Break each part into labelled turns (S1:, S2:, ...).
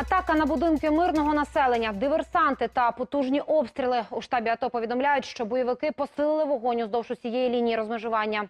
S1: 아따 Атака на будинки мирного населення, диверсанти та потужні обстріли. У штабі АТО повідомляють, що бойовики посилили вогонь уздовж усієї лінії розмежування.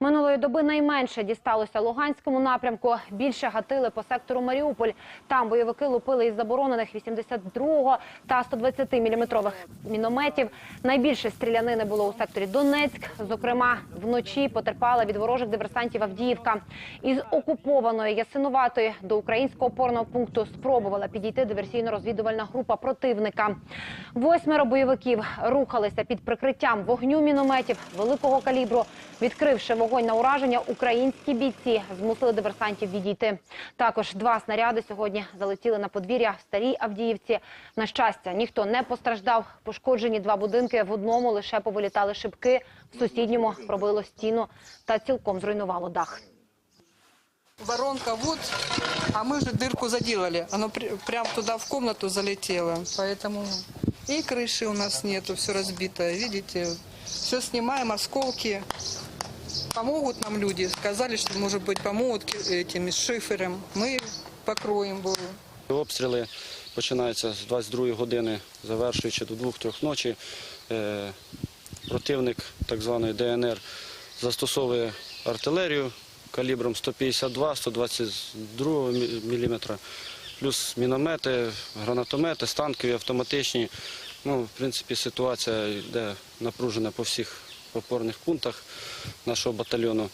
S1: Минулої доби найменше дісталося Луганському напрямку. Більше гатили по сектору Маріуполь. Там бойовики лупили із заборонених 82-го та 120-мм мінометів. Найбільше стрілянини було у секторі Донецьк. Зокрема, вночі потерпала від ворожих диверсантів Авдіївка. Із окупованої Ясинуватої до українського опорного пункту спробувала підійти диверсійно-розвідувальна група противника. Восьмеро бойовиків рухалися під прикриттям вогню мінометів великого калібру. Відкривши вогонь на ураження, українські бійці змусили диверсантів відійти. Також два снаряди сьогодні залетіли на подвір'я в старій Авдіївці. На щастя, ніхто не постраждав. Пошкоджені два будинки. В одному лише повилітали шибки, в сусідньому пробило стіну та цілком зруйнувало дах.
S2: Воронка вот, а мы же дырку заделали. Оно при- прям туда в комнату залетело. Поэтому и крыши у нас нету, все разбито. Видите, все снимаем, осколки. Помогут нам люди. Сказали, что, может быть, помогут ки- этим с шифером. Мы покроем было.
S3: Обстріли починаються з 22 години, завершуючи до 2-3 ночі. Е, Противник так званої ДНР застосовує артилерію калібром 152-122 мм, плюс міномети, гранатомети, станкові, автоматичні. Ну, в принципі, ситуація йде напружена по всіх опорних пунктах нашого батальйону.